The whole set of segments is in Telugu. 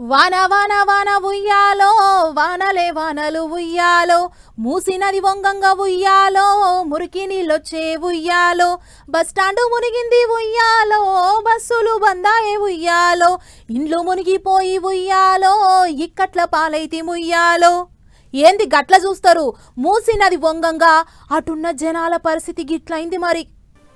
వాన వాన వాన ఉయ్యాలో వానలే వానలు ఉయ్యాలో మూసినది వంగంగా ఉయ్యాలో మురికి నీళ్ళొచ్చే ఉయ్యాలో బస్టాండు మునిగింది ఉయ్యాలో బస్సులు బందాయే ఉయ్యాలో ఇండ్లు మునిగిపోయి ఉయ్యాలో ఇక్కట్ల పాలైతి ముయ్యాలో. ఏంది గట్ల చూస్తారు? మూసినది వంగంగా అటున్న జనాల పరిస్థితి గిట్లయింది మరి.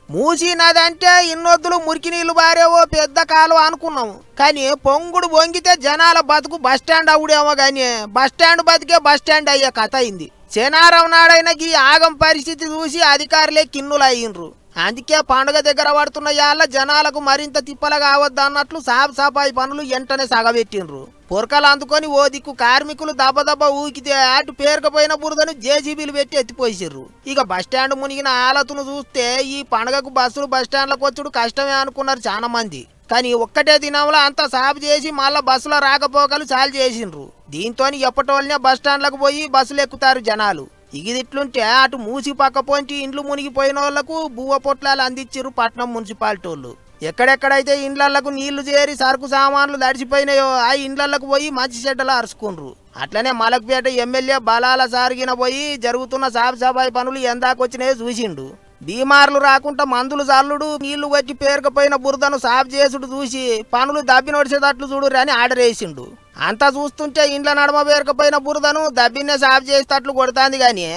మూసీ నది అంటే ఇన్నొద్దులు మురికి నీళ్ళు బారేవో పెద్ద కాలువ అనుకున్నాం. కానీ పొంగుడు పొంగితే జనాల బతుకు బస్టాండ్ అవుడేమో కానీ బస్టాండ్ బతికే బస్టాండ్ అయ్యే కథ అయింది. శనారం నాడైన ఈ ఆగం పరిస్థితి చూసి అధికారులే కిన్నులు అయ్యిండ్రు అందుకే పండుగ దగ్గర పడుతున్న యాళ్ళ జనాలకు మరింత తిప్పలు కావద్దు అన్నట్లు సాఫ్ సఫాయి పనులు వెంటనే సగబెట్టిండ్రు. పొరకలు అందుకొని ఓ దిక్కు కార్మికులు దబ్బదబ్బ ఊకితే అటు పేరుకపోయిన బురదను జేసీబీలు పెట్టి ఎత్తిపోసిర్రు ఇక బస్టాండ్ మునిగిన ఆలతును చూస్తే ఈ పండగకు బస్సులు బస్టాండ్లకు వచ్చుడు కష్టమే అనుకున్నారు చాలా మంది. కానీ ఒక్కటే దినంలో అంతా సాపు చేసి మళ్ళా బస్సులో రాకపోకలు చాలు చేసిండ్రు. దీంతో ఎప్పటోళ్ళనే బస్టాండ్లకు పోయి బస్సులు ఎక్కుతారు జనాలు. ఇగిదిట్లుంటే అటు మూసి పక్క పొంచి ఇండ్లు మునిగిపోయిన వాళ్ళకు బువ్వ పొట్లాలు అందించిర్రు పట్నం మున్సిపాలిటీ వాళ్ళు. ఎక్కడెక్కడైతే ఇండ్లకు నీళ్ళు చేరి సరుకు సామాన్లు దడిచిపోయినాయో ఆ ఇండ్లకు పోయి మంచి చెడ్డలు అరుచుకుండ్రు. అట్లనే మలక్పేట ఎమ్మెల్యే బలాల సారిగిన పోయి జరుగుతున్న సాఫ్ సఫాయి పనులు ఎందాకొచ్చినాయో చూసిండు. బీమార్లు రాకుండా మందులు చల్లుడు నీళ్ళు వచ్చి పేరుకపోయిన బురదను సాఫ్ చేసుడు చూసి పనులు దబ్బి నడిచేటట్లు చూడురు అని ఆర్డర్ వేసిండు. అంతా చూస్తుంటే ఇండ్ల నడమ పేరుకపోయిన బురదను దబ్బినే సాఫ్ చేసేటట్లు కొడుతాంది కానీ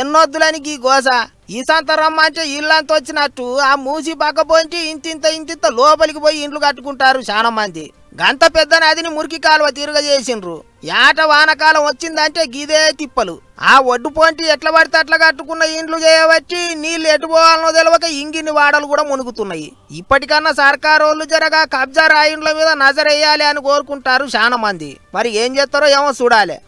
ఎన్నొద్దులని గీ గోస. ఈ సంత రమ్మంటే ఇల్లంత వచ్చినట్టు ఆ మూసి పక్క పోంచి ఇంతింత ఇంతింత లోపలికి పోయి ఇండ్లు కట్టుకుంటారు చాలా మంది. గంత పెద్ద నదిని మురికి కాలువ తిరగజేసిండ్రు. ఏట వానకాలం వచ్చిందంటే గిదే తిప్పలు. ఆ ఒడ్డు పొంటి ఎట్లా పడితే అట్లా కట్టుకున్న ఇండ్లు చేయవచ్చి నీళ్ళు ఎటు పోవాలనో తెలియక ఇంగిన్ని వాడలు కూడా మునుగుతున్నాయి. ఇప్పటికన్నా సర్కారు వాళ్ళు జరగా కబ్జా రాయిండ్ల మీద నజరేయాలి అని కోరుకుంటారు చాలా మంది. మరి ఏం చేస్తారో ఏమో చూడాలి.